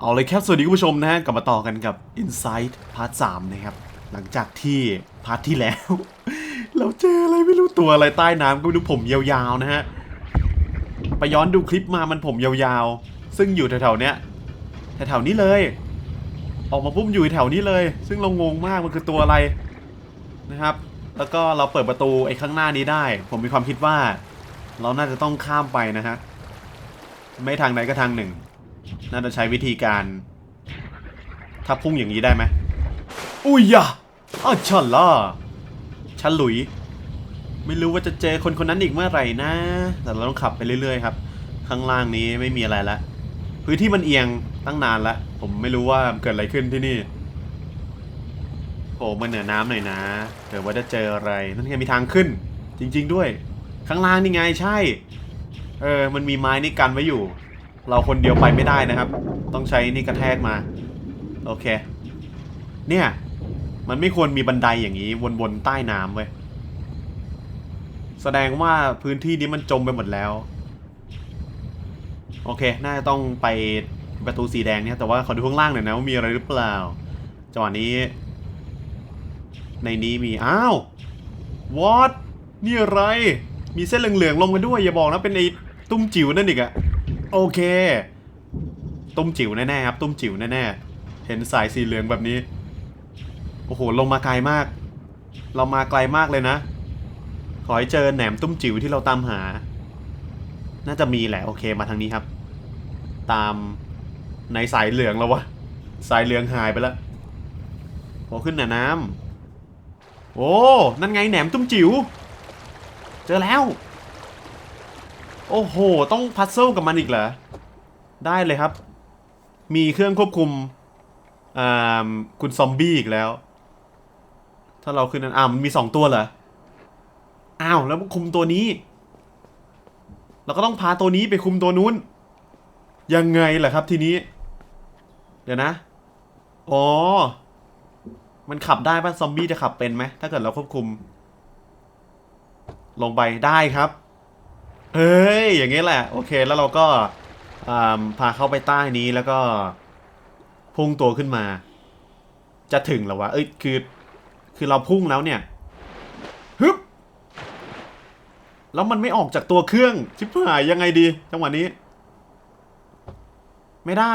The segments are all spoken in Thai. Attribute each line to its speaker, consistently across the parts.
Speaker 1: เอาเลยครับ สวัสดีคุณผู้ชมนะฮะ กลับมาต่อกันกับ Insight พาร์ท3นะครับ หลังจากที่พาร์ทที่แล้ว เราเจออะไรไม่รู้ตัวอะไรใต้น้ำก็ไม่รู้ผมยาวๆนะฮะ ไปย้อนดูคลิปมามันผมยาวๆ ซึ่งอยู่แถวๆเนี้ยแถวๆนี้เลย ออกมาปุ๊บอยู่แถวนี้เลย ซึ่งเรางงมากมันคือตัวอะไรนะครับ แล้วก็เราเปิดประตูไอ้ข้างหน้านี้ได้ ผมมีความคิดว่า เราน่าจะต้องข้ามไปนะฮะไม่ทางใดก็ทางหนึ่ง น่าจะใช้วิธีการ ถ้าพุ่งอย่างนี้ได้ไหมอุ้ยยะอ้าวฉันล่ะฉันหลุย ไม่รู้ว่าจะเจอคนคนนั้นอีกเมื่อไหร่นะ แต่เราต้องขับไปเรื่อยๆครับ ข้างล่างนี้ไม่มีอะไรละพื้นที่มันเอียงตั้งนานละผมไม่รู้ว่าเกิดอะไรขึ้นที่นี่โผล่มาเหนือน้ำหน่อยนะเดี๋ยวว่าจะเจออะไร นั่นไงมีทางขึ้น จริง ๆ ด้วย ข้างล่างนี่ไงใช่ เออ มันมีไม้นี่กันไว้อยู่ เราคนเดียวไปไม่ได้นะครับ ต้องใช้นี่กระแทกมา โอเค เนี่ย มันไม่ควรมีบันไดอย่างนี้วนๆใต้น้ำเว้ย แสดงว่าพื้นที่นี้มันจมไปหมดแล้ว โอเค น่าจะต้องไปประตูสีแดงเนี่ย แต่ว่าขอดูข้างล่างหน่อยนะว่ามีอะไรหรือเปล่า จังหวะนี้ ในนี้มี อ้าว วอตนี่อะไร มีเส้นเหลืองๆลงมาด้วย อย่าบอกนะเป็นไอ้ตุ้มจิ๋วนั่นอีกอะ โอเคตุ้มจิ๋วแน่ๆครับตุ้มจิ๋วแน่ๆเห็นสายสีเหลืองแบบนี้ โอ้โห ลงมาไกลมาก เรามาไกลมากเลยนะ ขอให้เจอแหนมตุ้มจิ๋วที่เราตามหา น่าจะมีแหละโอเคมาทางนี้ครับ ตามในสายเหลืองแล้ววะสายเหลืองหายไปแล้วโอขึ้นหนือน้ำโอ้นั่นไงแหนมตุ้มจิ๋วเจอแล้ว โอ้โห ต้องพัซเซิลกับมันอีกเหรอ ได้เลยครับ มีเครื่องควบคุมอ่าคุณซอมบี้อีกแล้ว ถ้าเราขึ้นนั้นอ้าวมันมีสองตัวเหรอ อ้าว แล้วคุมตัวนี้ เราก็ต้องพาตัวนี้ไปคุมตัวนู้น ยังไงล่ะครับทีนี้ เดี๋ยวนะ อ๋อ มันขับได้ป่ะ ซอมบี้จะขับเป็นไหม ถ้าเกิดเราควบคุม ลงไปได้ครับ เฮ้ย อย่างงี้แหละ โอเค แล้วเราก็อ่าพาเข้าไปใต้นี้แล้วก็ พุ่งตัวขึ้นมา จะถึงแล้ววะ เอ้ย คือ คือเราพุ่งแล้วเนี่ย ฮึบ แล้วมันไม่ออกจากตัวเครื่อง ชิบหายยังไงดี จังหวะนี้ ไม่ได้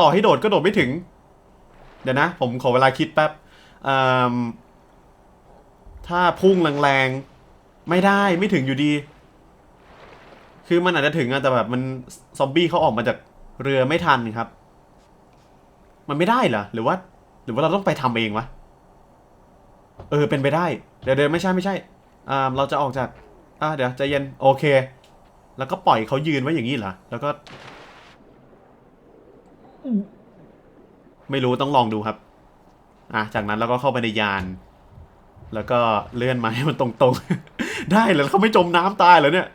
Speaker 1: ต่อให้โดดก็โดดไม่ถึง เดี๋ยวนะ ผมขอเวลาคิดแป๊บถ้าพุ่งแรงๆ ไม่ได้ไม่ถึงอยู่ดี คือมันอาจจะถึงอะแต่แบบมันซอมบี้เขาออกมาจากเรือไม่ทันครับ มันไม่ได้เหรอหรือว่า หรือว่าเราต้องไปทำเองวะเออเป็นไปได้ เดี๋ยวเดี๋ยวไม่ใช่ไม่ใช่อ่าเราจะออกจากอ่าเดี๋ยวใจเย็นโอเค แล้วก็ปล่อยเขายืนไว้อย่างนี้เหรอแล้วก็ ไม่รู้ต้องลองดูครับ อะจากนั้นเราก็เข้าไปในยาน แล้วก็เลื่อนมาให้มันตรงๆ ได้แล้วเขาไม่จมน้ำตายเหรอเนี่ย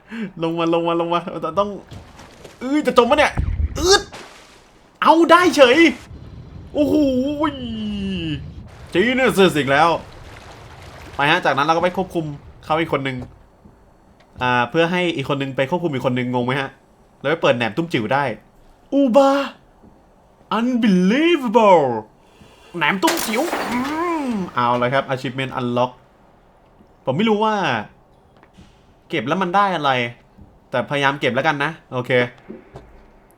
Speaker 1: ลงมาลงมาลงมาต่ต้องเอ้ยจะจมปะเนี่ยอืดเอาได้เฉย โอ้โหจีเนี่ยเสือสิกแล้ว ไปฮะ จากนั้นเราก็ไปควบคุมเขาอีกคนนึง อ่า เพื่อให้อีกคนนึงไปควบคุมอีกคนนึงงงไหมฮะ แล้วไปเปิดแหนมตุ้มจิ๋วได้ อูบา unbelievable แหนมตุ้มจิ๋ว เอาเลยครับ achievement unlock ผมไม่รู้ว่า เก็บแล้วมันได้อะไร แต่พยายามเก็บแล้วกันนะ โอเค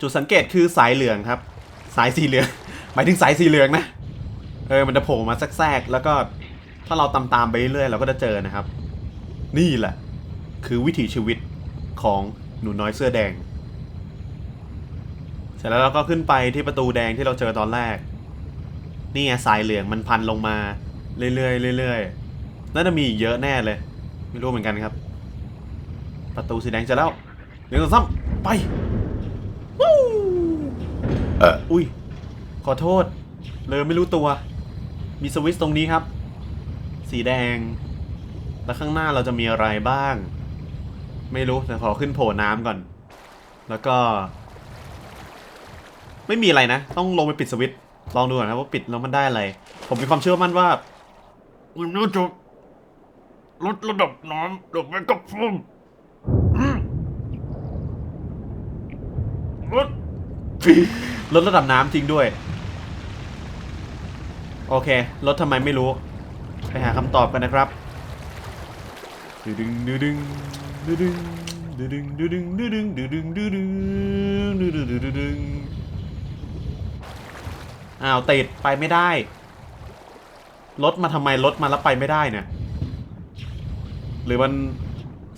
Speaker 1: จุดสังเกตคือสายเหลืองครับ สายสีเหลือง หมายถึงสายสีเหลืองนะ เออ มันจะโผล่มาแทรกแล้วก็ถ้าเราตามๆไปเรื่อยเราก็จะเจอนะครับ นี่แหละ คือวิถีชีวิตของหนูน้อยเสื้อแดง เสร็จแล้วเราก็ขึ้นไปที่ประตูแดงที่เราเจอตอนแรก นี่ไงสายเหลืองมันพันลงมา เรื่อยๆเรื่อยๆน่าจะมีอีกเยอะแน่เลย ไม่รู้เหมือนกันครับ ประตูสีแดงเจะแล้วหนึ่งสองสามไปวู้เอออุ้ยขอโทษ เลยไม่รู้ตัว มีสวิตช์ตรงนี้ครับ สีแดง แล้วข้างหน้าเราจะมีอะไรบ้าง ไม่รู้แต่ขอขึ้นโผล่น้ำก่อน แล้วก็ ไม่มีอะไรนะ ต้องลงไปปิดสวิตช์ ลองดูก่อนนะว่าปิดแล้วมันได้อะไร ผมมีความเชื่อมั่นว่า
Speaker 2: มันน่าจะลดระดับน้ำลงไปกับฟุ้มอืมลด
Speaker 1: ลดระดับน้ำจริงด้วย โอเคลดทำไมไม่รู้ ไปหาคำตอบกันนะครับดึดึงดึดึงดึดึงดึดึงดึดึงดึดึงดึดึงดึดึงดึดึงดึดึงดึดึง อ้าวติดไปไม่ได้ รถมาทำไมรถมาแล้วไปไม่ได้เนี่ย หรือมัน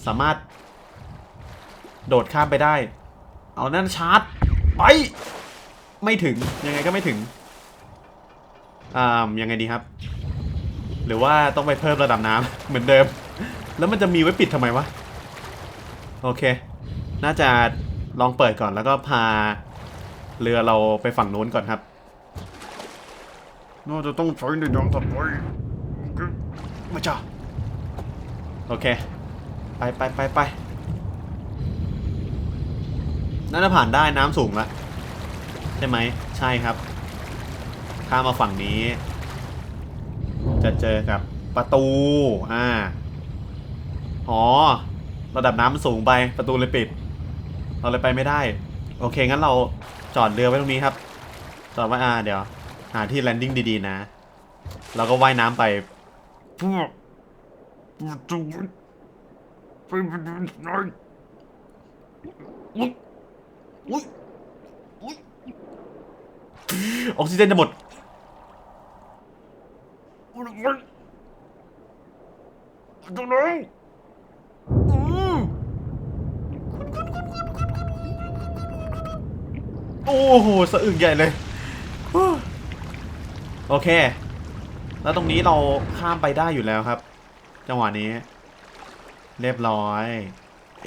Speaker 1: สามารถ โดดข้ามไปได้ เอานั่นชาร์จ ไป ไม่ถึงยังไงก็ไม่ถึง อ่ายังไงดีครับ หรือว่าต้องไปเพิ่มระดับน้ำเหมือนเดิม แล้วมันจะมีไว้ปิดทำไมวะ โอเค น่าจะลองเปิดก่อนแล้วก็พาเรือเราไปฝั่งโน้นก่อนครับ
Speaker 2: น่าจะต้องใช้ในยางถัดไป
Speaker 1: มาจ้าโอเค ไปไปไปไปน่าจะผ่านได้น้ำสูงละใช่ไหมใช่ครับ ข้ามมาฝั่งนี้ จะเจอกับประตู อ่า อ๋อ ระดับน้ำมันสูงไปประตูเลยปิด เราเลยไปไม่ได้ โอเค งั้นเราจอดเรือไว้ตรงนี้ครับ จอดไว้อ่าเดี๋ยว หาที่แลนดิ้งดีๆนะเราก็ว่ายน้ำไป
Speaker 2: ออ
Speaker 1: กซิเจนจะหมด
Speaker 2: ตรงไหน
Speaker 1: โอ้โห สะอึกใหญ่เลย โอเค แล้วตรงนี้เราข้ามไปได้อยู่แล้วครับ จังหวะนี้ เรียบร้อย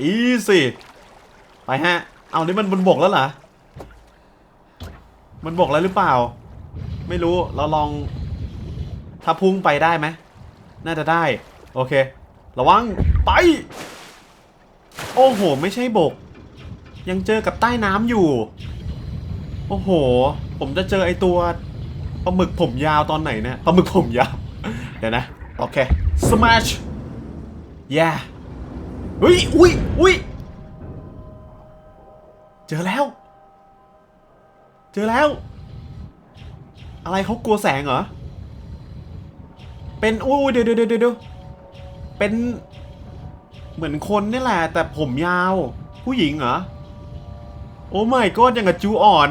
Speaker 1: อีสิไปฮะ เอานี่มันบนบกแล้วเหรอ มันบกแล้วหรือเปล่า ไม่รู้ เราลอง ถ้าพุ่งไปได้ไหม น่าจะได้ โอเค ระวัง ไป โอ้โห ไม่ใช่บก ยังเจอกับใต้น้ำอยู่ โอ้โห ผมจะเจอไอตัว ปลาหมึกผมยาวตอนไหนเนี่ยปลาหมึกผมยาว เดี๋ยวนะ โอเค smash yeah เฮ้ยอุ้ยอุ้ยเจอแล้ว เจอแล้ว อะไรเขากลัวแสงเหรอ เป็นอุ้ยเดี๋ยวเดี๋ยวเดี๋ยวเดี๋ยวเป็นเหมือนคนนี่แหละ แต่ผมยาว ผู้หญิงเหรอ โอ้ไม่ก็ยังกับจูอ่อน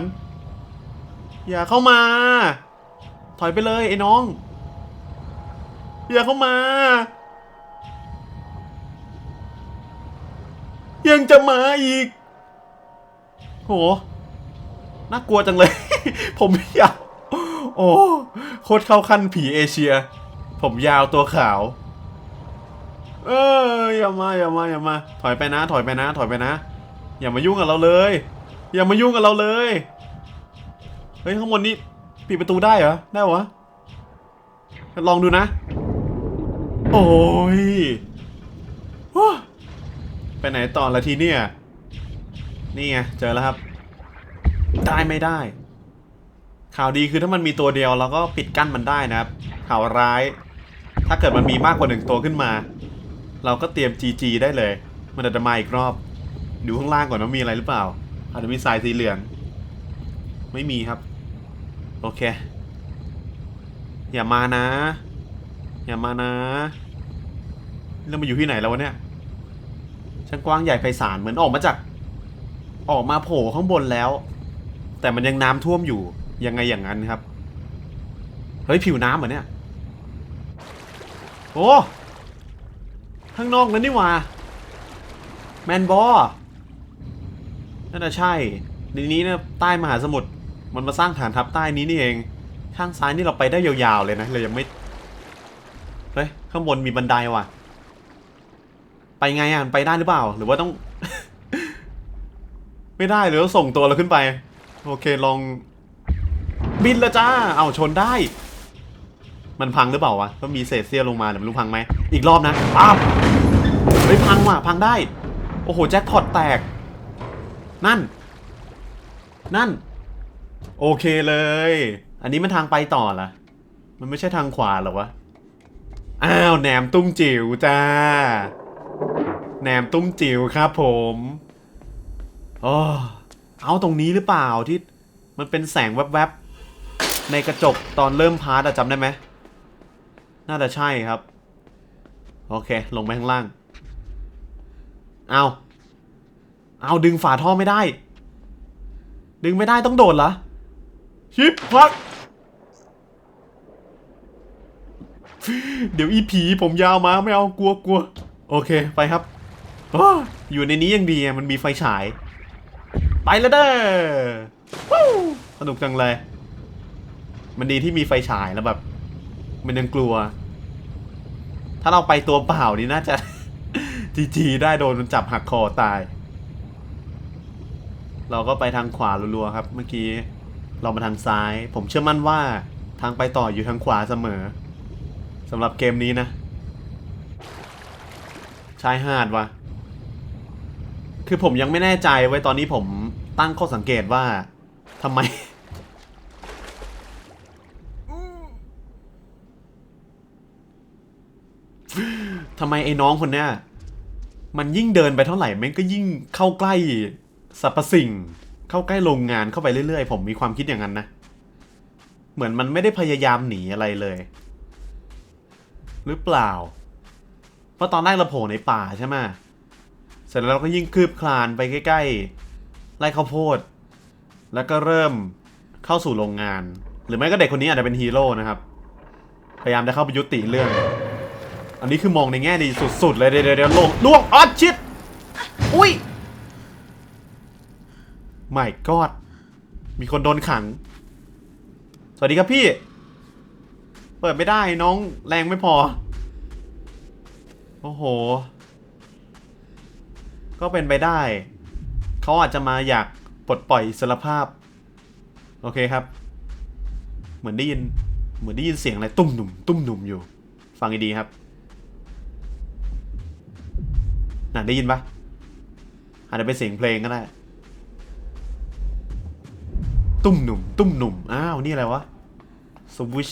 Speaker 1: อย่าเข้ามา ถอยไปเลยไอ้น้อง อย่าเข้ามา ยังจะมาอีก โห น่ากลัวจังเลย ผมอยากโอ้ โคตรเข้าขั้นผีเอเชีย ผมยาวตัวขาว เอออย่ามาอย่ามาอย่ามา ถอยไปนะ ถอยไปนะ ถอยไปนะ อย่ามายุ่งกับเราเลย อย่ามายุ่งกับเราเลย เฮ้ยข้างบนนี้ ปิดประตูได้เหรอ ได้วะลองดูนะ โอ้ยว้าไปไหนต่อละทีเนี่ย นี่ไงเจอแล้วครับ ได้ไม่ได้ ข่าวดีคือถ้ามันมีตัวเดียวเราก็ปิดกั้นมันได้นะครับ ข่าวร้าย ถ้าเกิดมันมีมากกว่าหนึ่งตัวขึ้นมา เราก็เตรียม GG ได้เลย มันอาจจะมาอีกรอบ ดูข้างล่างก่อนว่ามีอะไรหรือเปล่า อาจจะมีสายสีเหลือง ไม่มีครับ โอเค อย่ามานะ อย่ามานะเรามาอยู่ที่ไหนแล้ววะเนี่ยช่างกว้างใหญ่ไพศาลเหมือนออกมาจาก ออกมาโผล่ข้างบนแล้ว แต่มันยังน้ำท่วมอยู่ยังไงอย่างนั้นครับเฮ้ยผิวน้ำเหรอเนี่ยโอ้ข้างนอกนั้นนี่ว่าแมนบอน่าจะใช่ในนี้นี่ยใต้มหาสมุทร มันมาสร้างฐานทัพใต้นี้นี่เอง ข้างซ้ายนี่เราไปได้ยาวๆเลยนะเลยยังไม่เฮ้ยข้างบนมีบันไดว่ะ ไปไงอะไปได้หรือเปล่า หรือว่าต้อง ไม่ได้หรือว่าส่งตัวเราขึ้นไป โอเคลอง บินละจ้า เอาชนได้ มันพังหรือเปล่าวะก็มีเศษเสี้ยวลงมาแต่ไม่รู้พังไหมอีกรอบนะอ้าวเฮ้ยพังว่ะพังได้ โอ้โหแจ็คพอตแตก นั่น นั่น โอเคเลย อันนี้มันทางไปต่อละมันไม่ใช่ทางขวาหรอวะ อ้าวแหนมตุ้มจิ๋วจ้า แหนมตุ้มจิ๋วครับผมโอ้เอาตรงนี้หรือเปล่าที่มันเป็นแสงแวบๆ ในกระจกตอนเริ่มพาร์ตจำได้ไหม น่าจะใช่ครับ โอเค ลงไปข้างล่าง เอาเอาดึงฝาท่อไม่ได้ ดึงไม่ได้ต้องโดดเหรอ ชิปพักเดี๋ยวอีผีผมยาวมาไม่เอากลัวกลัวโอเคไปครับออยู่ในนี้ยังดีอะมันมีไฟฉาย ไปแล้วเด้อสนุกจังเลย มันดีที่มีไฟฉายแล้วแบบ มันยังกลัว ถ้าเราไปตัวเปล่านี่น่าจะจีจีได้โดนมันจับหักคอตาย เราก็ไปทางขวารัวๆครับ เมื่อกี้ เรามาทางซ้าย ผมเชื่อมั่นว่าทางไปต่ออยู่ทางขวาเสมอสำหรับเกมนี้นะ ชายหาดวะคือผมยังไม่แน่ใจไว้ตอนนี้ผมตั้งข้อสังเกตว่าทำไม ทำไมไอ้น้องคนเนี้ย มันยิ่งเดินไปเท่าไหร่แม่งก็ยิ่งเข้าใกล้สรรพสิ่ง เข้าใกล้โรงงานเข้าไปเรื่อยๆ ผมมีความคิดอย่างนั้นนะ เหมือนมันไม่ได้พยายามหนีอะไรเลย หรือเปล่า เพราะตอนแรกเราโผล่ในป่าใช่ไหมเสร็จแล้วเราก็ยิ่งคืบคลานไปใกล้ๆไร่ข้าวโพด แล้วก็เริ่มเข้าสู่โรงงาน หรือไม่ก็เด็กคนนี้อาจจะเป็นฮีโร่นะครับ พยายามจะเข้าไปยุติเรื่อง อันนี้คือมองในแง่ดีสุดๆเลยเดี๋ยวเดี๋ยวเดี๋ยวลงล่วงอ๋อชิดอุ้ย ไม่กอดมีคนโดนขัง สวัสดีครับพี่ เปิดไม่ได้น้องแรงไม่พอ โอ้โห ก็เป็นไปได้ เขาอาจจะมาอยากปลดปล่อยอิสรภาพ โอเคครับ เหมือนได้ยิน เหมือนได้ยินเสียงอะไรตุ้มหนุ่มตุ้มหนุ่มอยู่ ฟังให้ดีครับน่ะได้ยินปะอาจจะเป็นเสียงเพลงก็ได้ ตุ้มหนุ่ม ตุ้มหนุ่ม อ้าว นี่อะไรวะสวิช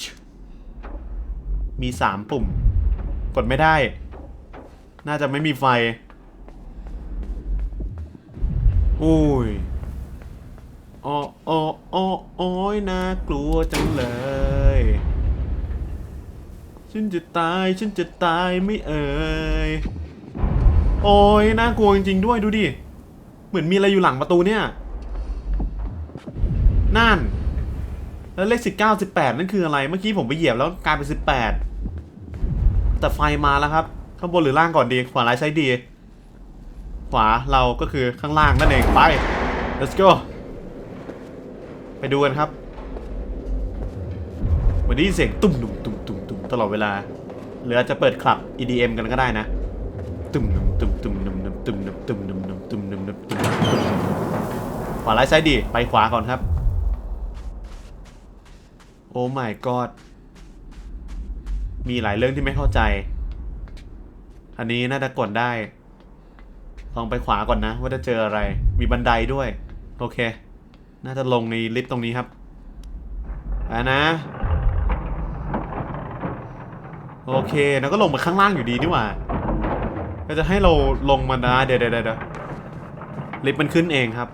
Speaker 1: มีสามปุ่ม กดไม่ได้ น่าจะไม่มีไฟโอ้ยอ๋ออ๋ออ๋อโอ้ยน่ากลัวจังเลย ฉันจะตาย ฉันจะตายไม่เอ่ย โอ้ยน่ากลัวจริงๆด้วยดูดิ เหมือนมีอะไรอยู่หลังประตูเนี่ย นั่น แล้วเลขสิบเก้าสิบแปดนั่นคืออะไร เมื่อกี้ผมไปเหยียบแล้วกลายเป็นสิบแปดแต่ไฟมาแล้วครับ ข้างบนหรือล่างก่อนดี ขวาร้ายซ้ายดี ขวาเราก็คือข้างล่างนั่นเอง ไป let's go ไปดูกันครับวันนี้เสียงตุ้มหนุ่มตุ้มตุ้มตุ้มตลอดเวลา หรืออาจจะเปิดคลับ EDM กันก็ได้นะ ตุ้มหนุ่มตุ้มตุ้มหนุ่มหนุ่มตุ้มหนุ่มตุ้มหนุ่มหนุ่มตุ้มหนุ่มหนุ่มตุ้มหนุ่มตุ้มหนุ่มขวาร้ายซ้ายดี ไปขวาก่อนครับ โอ้ my god มีหลายเรื่องที่ไม่เข้าใจ อันนี้น่าจะกดได้ ลองไปขวาก่อนนะ ว่าจะเจออะไร มีบันไดด้วย โอเค น่าจะลงในลิฟต์ตรงนี้ครับไปนะ โอเค แล้วก็ลงมาข้างล่างอยู่ดีนี่หว่าก็จะให้เราลงมานะเดี๋ยวเดี๋ยวเดี๋ยวลิฟต์มันขึ้นเองครับ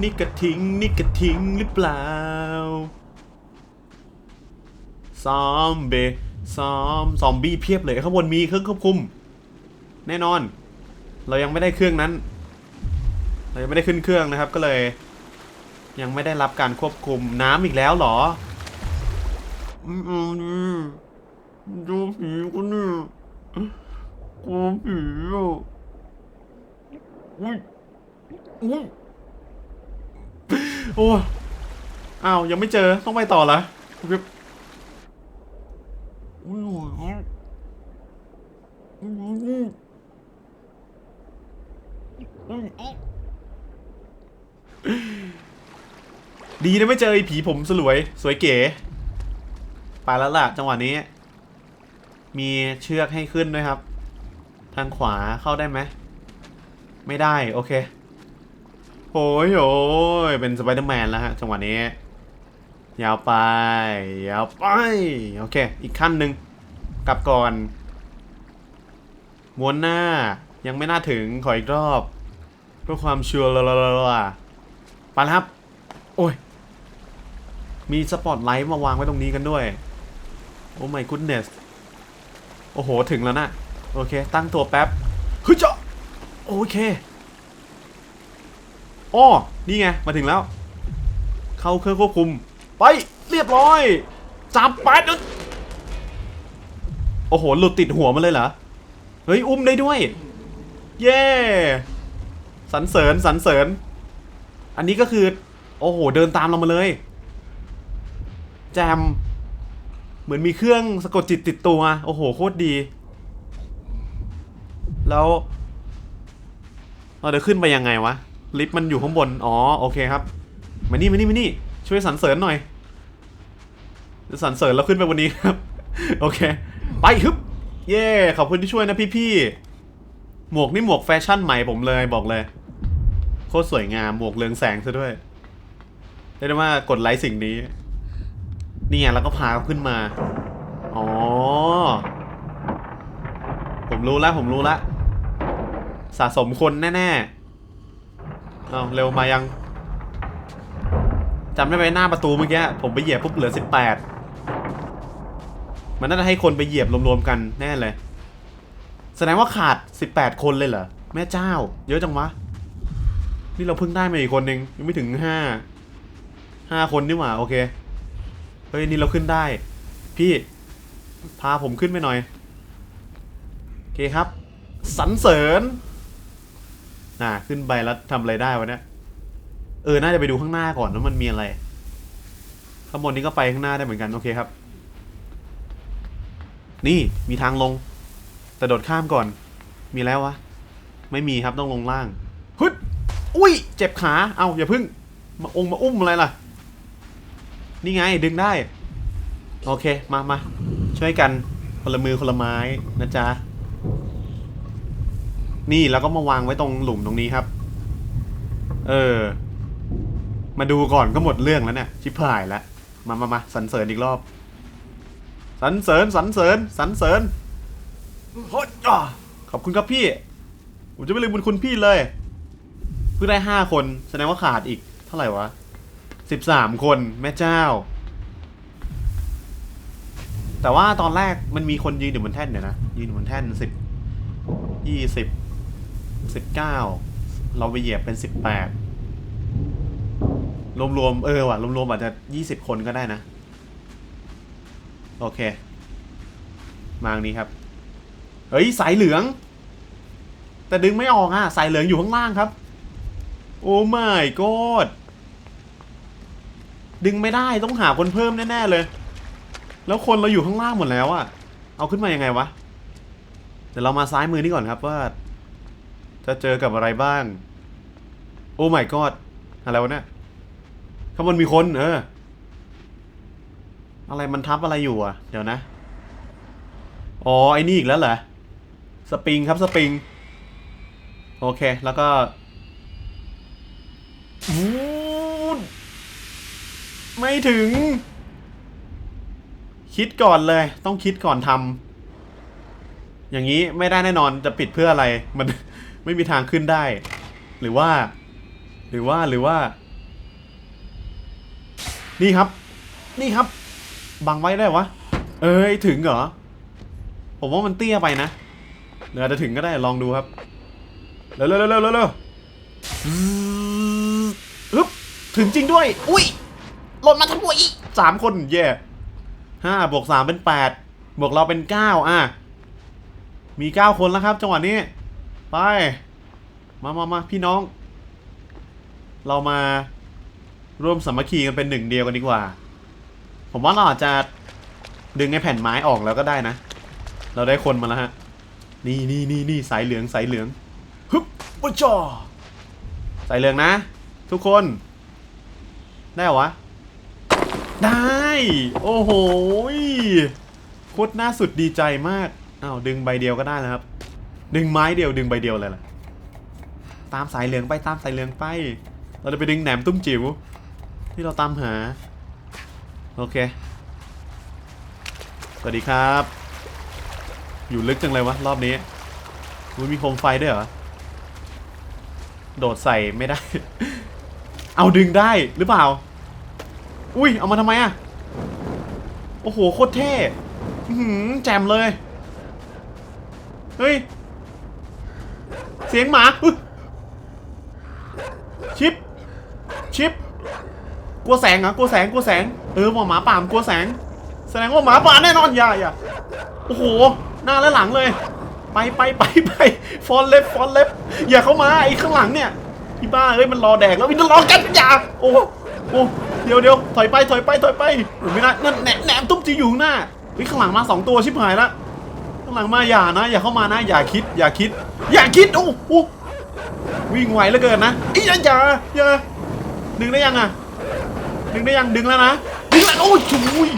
Speaker 1: นี่กระทิ้งนี่กระทิ้งหรือเปล่า ซอมเบซอมซอมบี้เพียบเลยข้างบนมีเครื่องควบคุม แน่นอน เรายังไม่ได้เครื่องนั้น เรายังไม่ได้ขึ้นเครื่องนะครับ ก็เลย ยังไม่ได้รับการควบคุมน้ำอีกแล้วเหรออืมอืมอืมดูผีคนนี้กลัวผีอะอุ้ยอุ้ยโอ้ยอ้าวยังไม่เจอต้องไปต่อละอุ๊ยอุ้ยอุ้ยอุ้ย ดีนะไม่เจอไอ้ผีผมสลวย สวยเก๋ไปแล้วล่ะจังหวะนี้ มีเชือกให้ขึ้นด้วยครับ ทางขวาเข้าได้ไหม ไม่ได้ โอเคโอ้ยโอ้ยเป็นสไปเดอร์แมนแล้วฮะจังหวะนี้ ยาวไป ยาวไป โอเค อีกขั้นหนึ่งกลับก่อน ม้วนหน้า ยังไม่น่าถึง ขออีกรอบ เพื่อความชัวร์ละลละละไปแล้วครับ โอ้ย มีสปอตไลท์มาวางไว้ตรงนี้กันด้วย โอ้ my goodness โอ้โห ถึงแล้วนะ โอเค ตั้งตัวแป๊บเฮ้ยเจ้าโอเคอ้อนี่ไง มาถึงแล้ว เข้าเครื่องควบคุม ไปเรียบร้อยจับปัดโอ้โห หลุดติดหัวมันเลยเหรอ เฮ้ย อุ้มได้ด้วย เย้สรรเสริญสรรเสริญ อันนี้ก็คือ โอ้โห เดินตามเรามาเลย แจม เหมือนมีเครื่องสะกดจิตติดตัว โอ้โห โคตรดี แล้ว เราจะขึ้นไปยังไงวะ ลิฟต์มันอยู่ข้างบน อ๋อ โอเคครับ มานี่มานี่มานี่ ช่วยสรรเสริญหน่อย จะสรรเสริญแล้วขึ้นไปบนนี้ครับ โอเค ไปฮึบ เย่ขอบคุณที่ช่วยนะพี่ๆ หมวกนี่หมวกแฟชั่นใหม่ผมเลยบอกเลย โคตรสวยงาม หมวกเรืองแสงซะด้วยเรียกได้ว่ากดไลค์สิ่งนี้ นี่ไงแล้วก็พาเขาขึ้นมา อ๋อ ผมรู้แล้วผมรู้แล้วสะสมคนแน่ๆเอาเร็วมายังจำได้ไหมหน้าประตูเมื่อกี้ผมไปเหยียบปุ๊บเหลือสิบแปด มันน่าจะให้คนไปเหยียบรวมๆกันแน่เลย แสดงว่าขาดสิบแปดคนเลยเหรอ แม่เจ้า เยอะจังวะ นี่เราเพิ่งได้มาอีกคนนึงยังไม่ถึงห้าห้าคนนี่หว่า โอเค เฮ้ย นี่เราขึ้นได้ พี่ พาผมขึ้นไปหน่อย โอเคครับ สันเสริญน่ะขึ้นไปแล้วทำอะไรได้วะเนี่ย เออ น่าจะไปดูข้างหน้าก่อนว่ามันมีอะไร ข้างบนนี้ก็ไปข้างหน้าได้เหมือนกัน โอเคครับ นี่มีทางลง แต่โดดข้ามก่อน มีแล้ววะ ไม่มีครับต้องลงล่างฮึดอุ้ย เจ็บขา เอาอย่าพึ่ง มาองค์มาอุ้มอะไรล่ะ นี่ไงดึงได้ โอเค มามาช่วยกันคนละมือคนละไม้นะจ๊ะ นี่แล้วก็มาวางไว้ตรงหลุมตรงนี้ครับ เออ มาดูก่อนก็หมดเรื่องแล้วเนี่ย ชิบหายแล้ว มามามาสรรเสริญอีกรอบ สรรเสริญสรรเสริญสรรเสริญโฮ้ยอะขอบคุณครับพี่ ผมจะไม่ลืมบุญคุณพี่เลย เพิ่งได้ห้าคนแสดงว่าขาดอีกเท่าไหร่วะสิบสามคนแม่เจ้า แต่ว่าตอนแรกมันมีคนยืนอยู่บนแท่นเดี๋ยวนะ ยืนอยู่บนแท่นสิบยี่สิบสิบเก้าเราไปเหยียบเป็นสิบแปดรวมๆเออว่ะรวมๆอาจจะยี่สิบคนก็ได้นะ โอเค มาทางนี้ครับ เฮ้ย สายเหลือง แต่ดึงไม่ออกอะ สายเหลืองอยู่ข้างล่างครับ โอ้ my god ดึงไม่ได้ต้องหาคนเพิ่มแน่ๆเลย แล้วคนเราอยู่ข้างล่างหมดแล้วอะเอาขึ้นมายังไงวะ เดี๋ยวเรามาซ้ายมือนี่ก่อนครับว่า จะเจอกับอะไรบ้าง โอ้ my god อะไรวะเนี่ยข้างบนมีคน เออ อะไรมันทับอะไรอยู่อะ เดี๋ยวนะ อ๋อ ไอ้นี่อีกแล้วเหรอ สปริงครับสปริง โอเค แล้วก็ไม่ถึง คิดก่อนเลย ต้องคิดก่อนทำ อย่างนี้ไม่ได้แน่นอนจะปิดเพื่ออะไร มันไม่มีทางขึ้นได้ หรือว่า หรือว่า หรือว่า นี่ครับ นี่ครับ บังไว้ได้วะ เอ้ยถึงเหรอ ผมว่ามันเตี้ยไปนะเดี๋ยวจะถึงก็ได้ลองดูครับ เร็วเร็วเร็วเร็วฮึบถึงจริงด้วย อุ้ยหล่นมาทั้งหมดอีกสามคนเย่ห้าบวกสามเป็นแปดบวกเราเป็นเก้าอะ มีเก้าคนแล้วครับ จังหวะนี้ ไป มามามาพี่น้อง เรามาร่วมสามัคคีกันเป็นหนึ่งเดียวกันดีกว่า ผมว่าเราอาจจะดึงไอ้แผ่นไม้ออกแล้วก็ได้นะ เราได้คนมาแล้วฮะ นี่นี่นี่นี่สายเหลืองสายเหลืองฮึบปะจอสายเหลืองนะ ทุกคน ได้เหรอวะ ได้ โอ้โหโคตรน่าสุดดีใจมากอ้าวดึงใบเดียวก็ได้แล้วครับ ดึงไม้เดียวดึงใบเดียวเลยล่ะตามสายเหลืองไปตามสายเหลืองไป เราจะไปดึงแหนมตุ้มจิ๋วที่เราตามหา โอเค สวัสดีครับ อยู่ลึกจังเลยวะ รอบนี้อุ๊ยมีโคมไฟด้วยเหรอ โดดใส่ไม่ได้ เอาดึงได้หรือเปล่า อุ้ย เอามาทำไมอะโอ้โห โคตรเท่หือแจมเลย เฮ้ย เสียงหมาชิป ชิป กลัวแสงเหรอกลัวแสง กลัวแสง เออหมาหมาป่ามกลัวแสง แสดงว่าหมาป่าแน่นอนอย่าอย่าโอ้โห หน้าและหลังเลย ไปไปไปไปฟอนเล็บฟอนเล็บอย่าเข้ามาไอ้ข้างหลังเนี่ยพี่บ้าเฮ้ยมันรอแดกแล้วมันจะรอกันอย่าโอ้โอ้เดี๋ยวเดี๋ยวถอยไปถอยไปถอยไปอ้ไม่ได้นั่นแหนมแหนมตุ้มจีอยู่หน้าเฮ้ข้างหลังมาสองตัวชิบหายละข้างหลังมาอย่านะ อย่าเข้ามานะ อย่าคิด อย่าคิด อย่าคิดโอ้โหวิ่งไวเหลือเกินนะอ้ยอย่าอย่าอย่าดึงได้ยังอะดึงได้ยังดึงแล้วนะ ดึงแล้วโอ้ยชุย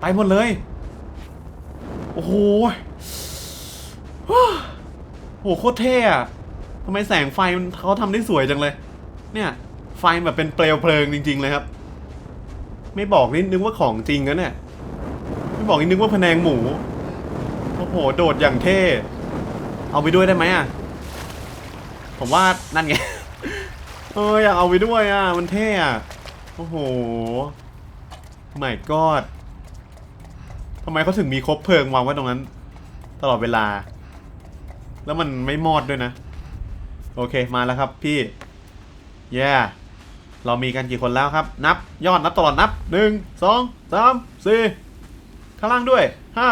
Speaker 1: ไปหมดเลย โอ้โหโหโคตรเท่อะทำไมแสงไฟมันเขาทำได้สวยจังเลย เนี่ย ไฟแบบเป็นเปลวเพลิงจริง ๆ เลยครับ ไม่บอกนี่นึกว่าของจริงนะเนี่ย ไม่บอกนี่นึกว่าพแนงหมู โอ้โห โดดอย่างเท่ เอาไปด้วยได้ไหมอะผมว่านั่นไง เอออยากเอาไปด้วยอะมันเท่อะ โอ้โหไม่กอดทำไมเขาถึงมีคบเพลิงวางไว้ตรงนั้น ตลอดเวลา แล้วมันไม่มอดด้วยนะ โอเคมาแล้วครับพี่แย่เรามีกันกี่คนแล้วครับ นับยอดนับตลอดนับหนึ่งสองสามสี่ข้างล่างด้วยห้า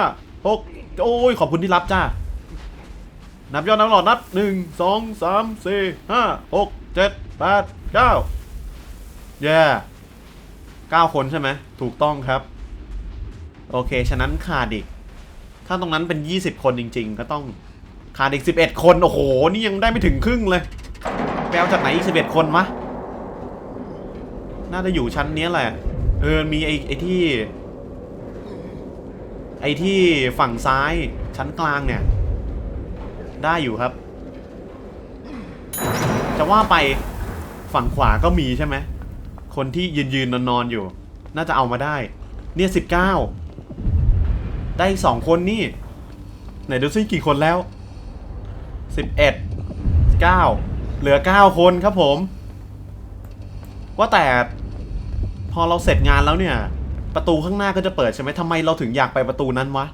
Speaker 1: หกโอ้ยขอบคุณที่รับจ้า นับยอดนับตลอดนับหนึ่งสองสามสี่ห้าหกเจ็ดแปดเก้าแย่ เก้าคนใช่ไหมถูกต้องครับ โอเค ฉะนั้นขาดอีก ถ้าตรงนั้นเป็น 20 คนจริง ๆ ก็ต้องขาดอีก 11 คน โอ้โห นี่ยังได้ไม่ถึงครึ่งเลยแปลจากไหนอีก 11 คนวะน่าจะอยู่ชั้นนี้แหละ เออ มีไอ้ไอ้ที่ ไอ้ที่ฝั่งซ้ายชั้นกลางเนี่ย ได้อยู่ครับ จะว่าไปฝั่งขวาก็มีใช่ไหม คนที่ยืนยืนนอนนอนอยู่ น่าจะเอามาได้ เนี่ยสิบเก้าได้สองคนนี่ ไหนดูซิกี่คนแล้วสิบเอ็ดเก้าเหลือเก้าคนครับผม ว่าแต่พอเราเสร็จงานแล้วเนี่ย ประตูข้างหน้าก็จะเปิดใช่ไหมทำไมเราถึงอยากไปประตูนั้นวะ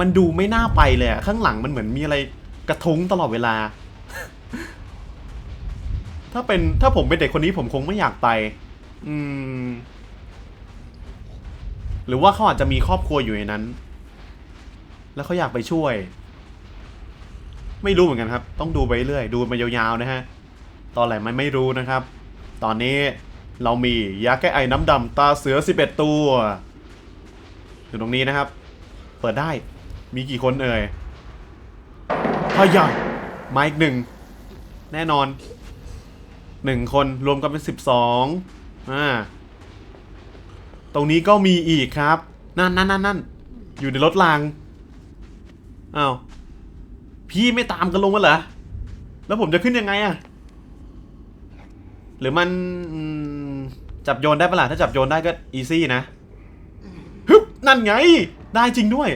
Speaker 1: มันดูไม่น่าไปเลยข้างหลังมันเหมือนมีอะไรกระทุ้งตลอดเวลา ถ้าเป็นถ้าผมเป็นเด็กคนนี้ผมคงไม่อยากไป อืม หรือว่าเขาอาจจะมีครอบครัวอยู่ในนั้น แล้วเขาอยากไปช่วย ไม่รู้เหมือนกันครับ ต้องดูไปเรื่อยดูมายาวๆนะฮะ ตอนไหนมันไม่รู้นะครับ ตอนนี้เรามียาแก้ไอน้ำดำตาเสือ 11 ตัว อยู่ตรงนี้นะครับ เปิดได้ มีกี่คนเอ่ยพยามาอีกหนึ่ง แน่นอน หนึ่งคนรวมกันเป็นสิบสองอ่า ตรงนี้ก็มีอีกครับ นั่นนั่นนั่นนั่นอยู่ในรถรางอ้าว พี่ไม่ตามกันลงมาเหรอ แล้วผมจะขึ้นยังไงอะหรือมันจับโยนได้ปะล่ะถ้าจับโยนได้ก็อีซี่นะฮึบนั่นไง ได้จริงด้วย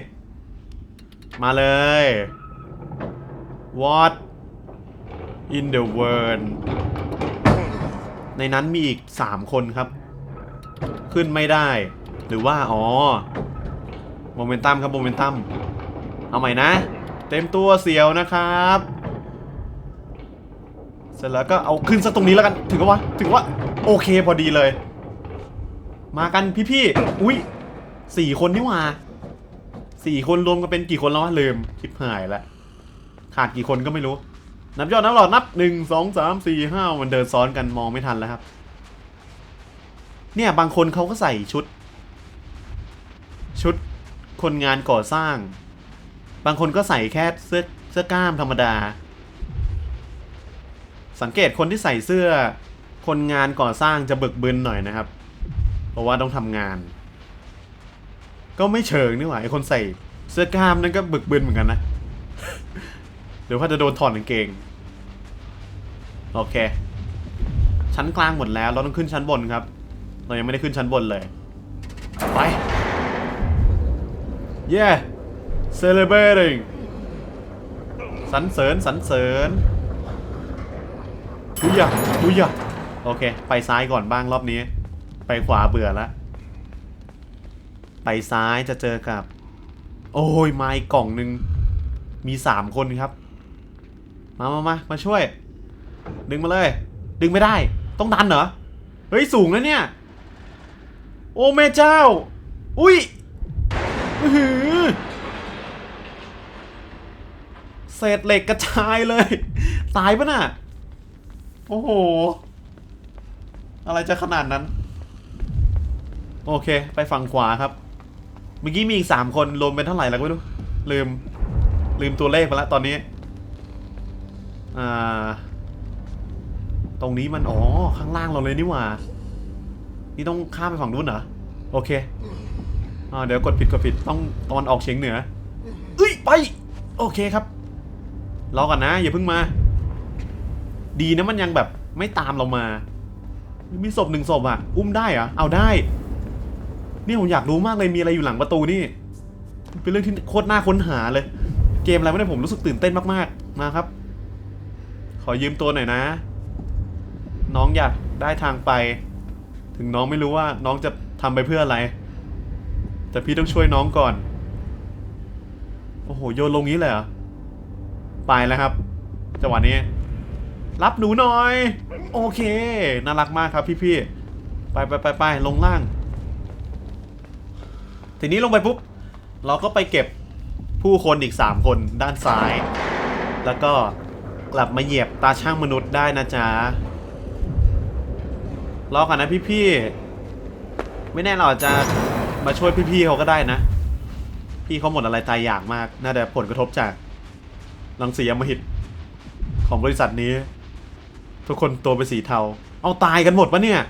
Speaker 1: มาเลย What in the world ในนั้นมีอีก 3 คนครับ ขึ้นไม่ได้ หรือว่า อ๋อโมเมนตัมครับโมเมนตัมเอาใหม่นะ เต็มตัวเสียวนะครับ เสร็จแล้วก็เอาขึ้นซะตรงนี้แล้วกัน ถึงว่าถึงว่า โอเคพอดีเลย มากันพี่ๆอุ้ยสี่คนนี่ว่าสี่คนรวมกันเป็นกี่คนแล้ววะลืมชิบหายแล้วขาดกี่คนก็ไม่รู้ นับยอดนับหลอดนับหนึ่งสองสามสี่ห้ามันเดินซ้อนกันมองไม่ทันแล้วครับ เนี่ยบางคนเขาก็ใส่ชุด ชุดคนงานก่อสร้าง บางคนก็ใส่แค่เสื้อเสื้อกล้ามธรรมดา สังเกตคนที่ใส่เสื้อคนงานก่อสร้างจะบึกบึนหน่อยนะครับ เพราะว่าต้องทำงาน ก็ไม่เชิงนี่หว่าไอคนใส่เสื้อกล้ามนั่นก็บึกบึนเหมือนกันนะ เดี๋ยวว่าจะโดนถอดกางเกง โอเค ชั้นกลางหมดแล้ว เราต้องขึ้นชั้นบนครับ เรายังไม่ได้ขึ้นชั้นบนเลย ไป yeah celebrating สันเสริญสันเสริญอุ้ยอย่าอุ้ยอย่าโอเค ไปซ้ายก่อนบ้างรอบนี้ ไปขวาเบื่อละไปซ้ายจะเจอกับ โอ้ยไม้กล่องหนึ่งมีสามคนครับ มามามามาช่วย ดึงมาเลย ดึงไม่ได้ ต้องดันเหรอ เฮ้ย สูงนะเนี่ย โอ้แม่เจ้า อุ้ยหือเศษเหล็กกระจายเลย ตายปะน่ะ โอ้โห อะไรจะขนาดนั้น โอเค ไปฝั่งขวาครับ เมื่อกี้มีอีกสามคนรวมเป็นเท่าไหร่แล้วไม่รู้ ลืม ลืมตัวเลขไปแล้วตอนนี้ อ่า ตรงนี้มัน อ๋อ ข้างล่างเราเลยนี่หว่า นี่ต้องข้ามไปฝั่งนู้นเหรอ โอเคอ่าเดี๋ยวกดผิดกดผิดต้องตอนออกเฉียงเหนือเอ้ยไป โอเคครับ รอก่อนนะ อย่าเพิ่งมา ดีนะมันยังแบบไม่ตามเรามา มีศพหนึ่งศพอะ อุ้มได้เหรอ เอาได้ นี่ผมอยากรู้มากเลยมีอะไรอยู่หลังประตูนี่ เป็นเรื่องที่โคตรน่าค้นหาเลย เกมอะไรไม่ได้ผมรู้สึกตื่นเต้นมากๆ มาครับ อยืมตัวหน่อยนะ น้องอยากได้ทางไป ถึงน้องไม่รู้ว่าน้องจะทำไปเพื่ออะไร แต่พี่ต้องช่วยน้องก่อน โอ้โห โยนลงนี้เลยเหรอ ไปแล้วครับ จังหวะนี้ รับหนูหน่อย โอเค น่ารักมากครับพี่ๆ ไปไปไปไปลงล่าง ทีนี้ลงไปปุ๊บ เราก็ไปเก็บผู้คนอีก 3 คนด้านซ้าย แล้วก็ กลับมาเหยียบตาช่างมนุษย์ได้นะจ๊ะรอก่อนนะพี่ๆไม่แน่เราอจะมาช่วยพี่ๆเขาก็ได้นะ พี่เขาหมดอะไรตายอยากมาก น่าจะผลกระทบจากรังสีอมหิตของบริษัทนี้ ทุกคนตัวเป็นสีเทา เอาตายกันหมดปะเนี่ย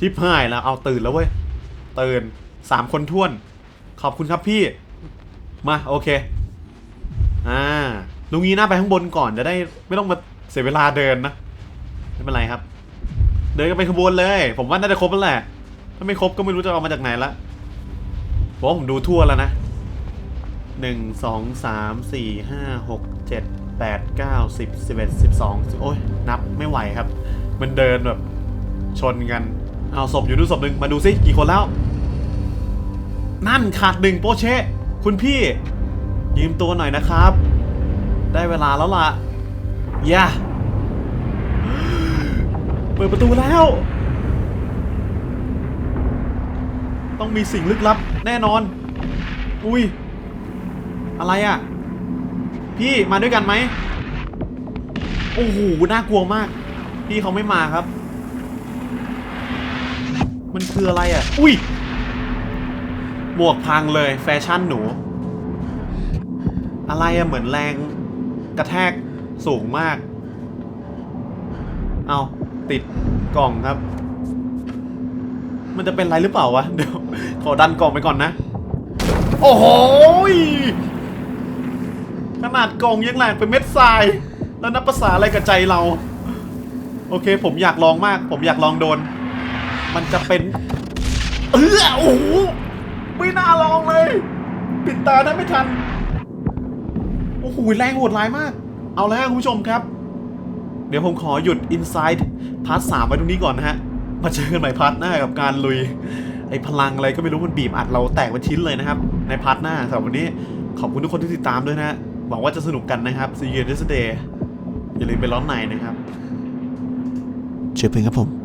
Speaker 1: ทิพายแล้วเอาตื่นแล้วเว้ยตื่นสามคนท้วน ขอบคุณครับพี่ มา โอเค อ่า ลุงนี้น่าไปข้างบนก่อนจะได้ไม่ต้องมาเสียเวลาเดินนะไม่เป็นไรครับ เดินกันไปขบวนเลย ผมว่าน่าจะครบแล้วแหละ ถ้าไม่ครบก็ไม่รู้จะเอามาจากไหนละผมว่าผมดูทั่วแล้วนะหนึ่งสองสามสี่ห้าหกเจ็ดแปดเก้าสิบสิบเอ็ดสิบสองโอ้ยนับไม่ไหวครับ มันเดินแบบชนกัน เอาศพอยู่นู่นศพหนึ่งมาดูซิกี่คนแล้ว นั่นขาดหนึ่งโปเชคุณพี่ยืมตัวหน่อยนะครับ ได้เวลาแล้วล่ะ อย่า เปิดประตูแล้ว ต้องมีสิ่งลึกลับ แน่นอน อุ้ย อะไรอะ่ะ พี่มาด้วยกันไหม โอ้โห น่ากลัวมาก พี่เขาไม่มาครับ มันคืออะไรอะ่ะ อุ้ย หมวกพังเลย แฟชั่นหนูอะไรอะเหมือนแรง กระแทกสูงมาก เอาติดกล่องครับ มันจะเป็นไรหรือเปล่าวะ เดี๋ยว ขอดันกล่องไปก่อนนะ โอ้โหขนาดกล่องยังแหลกเป็นเม็ดทราย แล้วนับภาษาอะไรกับใจเรา โอเค ผมอยากลองมาก ผมอยากลองโดน มันจะเป็น เออโอ้โหไม่น่าลองเลย ปิดตาได้ไม่ทัน อ้โหแรงโหดร้ายมาก เอาแล้วคุณผู้ชมครับ เดี๋ยวผมขอหยุด Inside พาร์ทสามไว้ตรงนี้ก่อนนะฮะ มาเจอกันใหม่พาร์ทหน้ากับการลุย ไอ้พลังอะไรก็ไม่รู้มันบีบอัดเราแตกเป็นชิ้นเลยนะครับ ในพาร์ทหน้าสำหรับวันนี้ขอบคุณทุกคนที่ติดตามด้วยนะหวังว่าจะสนุกกันนะครับ See you next day อย่าลืมไปร้อนในนะครับ เจอเพื่อนครับผม